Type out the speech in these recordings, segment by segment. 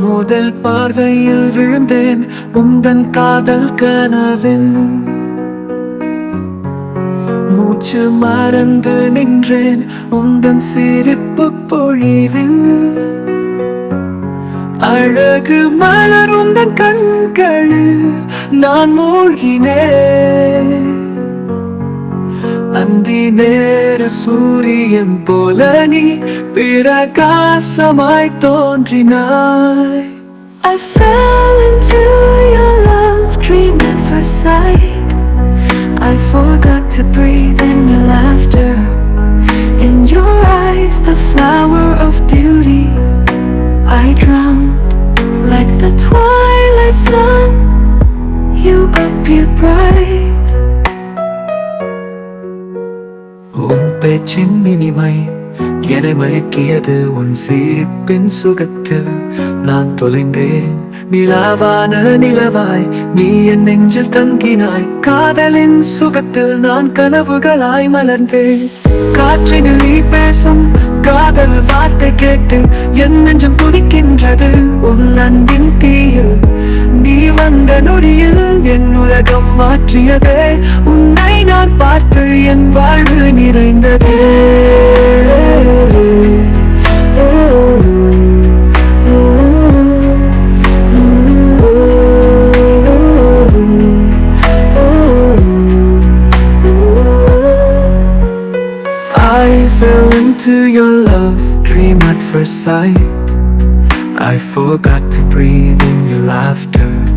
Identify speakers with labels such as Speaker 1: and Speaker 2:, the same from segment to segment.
Speaker 1: முதல் பார்வையில் விழுந்தேன். உந்தன் காதல் கனவில். மூச்சு மறந்து நின்றேன். உந்தன் சிரிப்பு பொழிவில். அழகு மலர் உந்தன் கண்களில் நான் மூழ்கினேன். அந்தி நேர சூரியன் போல நீ பிரகாசமாய் தோன்றினாய்
Speaker 2: I fell into your love, dream at first sight. I forgot to breathe in your laughter. In your eyes, the flower of beauty. I drowned like the twilight sun. You appear bright.
Speaker 1: பேச்சின் இனிமை என்னை மயக்கியது உன் சிரிப்பின் சுகத்தில் நான் தொலைந்தேன் நிலாவான நிலவாய் நீ என் நெஞ்சில் தங்கினாய். காதலின் சுகத்தில் நான் கனவுகளாய் மலர்ந்தேன். காற்றினில் நீ பேசும் காதல் வார்த்தை கேட்டு என் நெஞ்சம் துடிக்கின்றது. உன் அன்பின் தீயில் நீ வந்த நொடியில் என் உலகம் மாற்றியதே. உன் நான் பார்த்து என் வாழ்வு நிறைந்ததே I fell into your love, dream at first sight. I forgot to breathe in your laughter.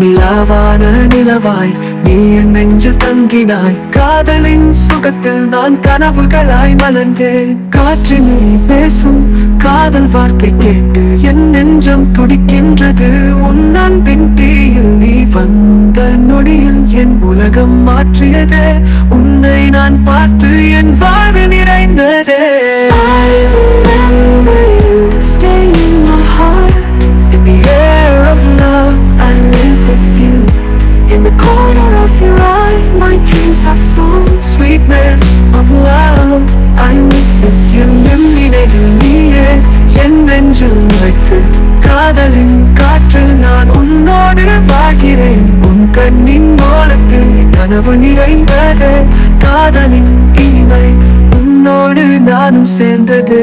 Speaker 1: நிலாவான நிலவாய் நீ என் நெஞ்சு தங்கினாய். காதலின் சுகத்தில் நான் கனவுகளாய் மலர்ந்தேன். காற்றின் நீ பேசும் காதல் வார்த்தை கேட்டு என் நெஞ்சம் துடிக்கின்றது. உன்னான் பின் தீயில் நீ வந்த நொடியில் என் உலகம் மாற்றியது. உன்னை நான் பார்த்து என் வாழ்வு நிறைந்தது. உன் கண்ணின் மூலத்தில் கனவு நிறைந்தது. காதலின் இனிமை உன்னோடு நானும் சேர்ந்தது.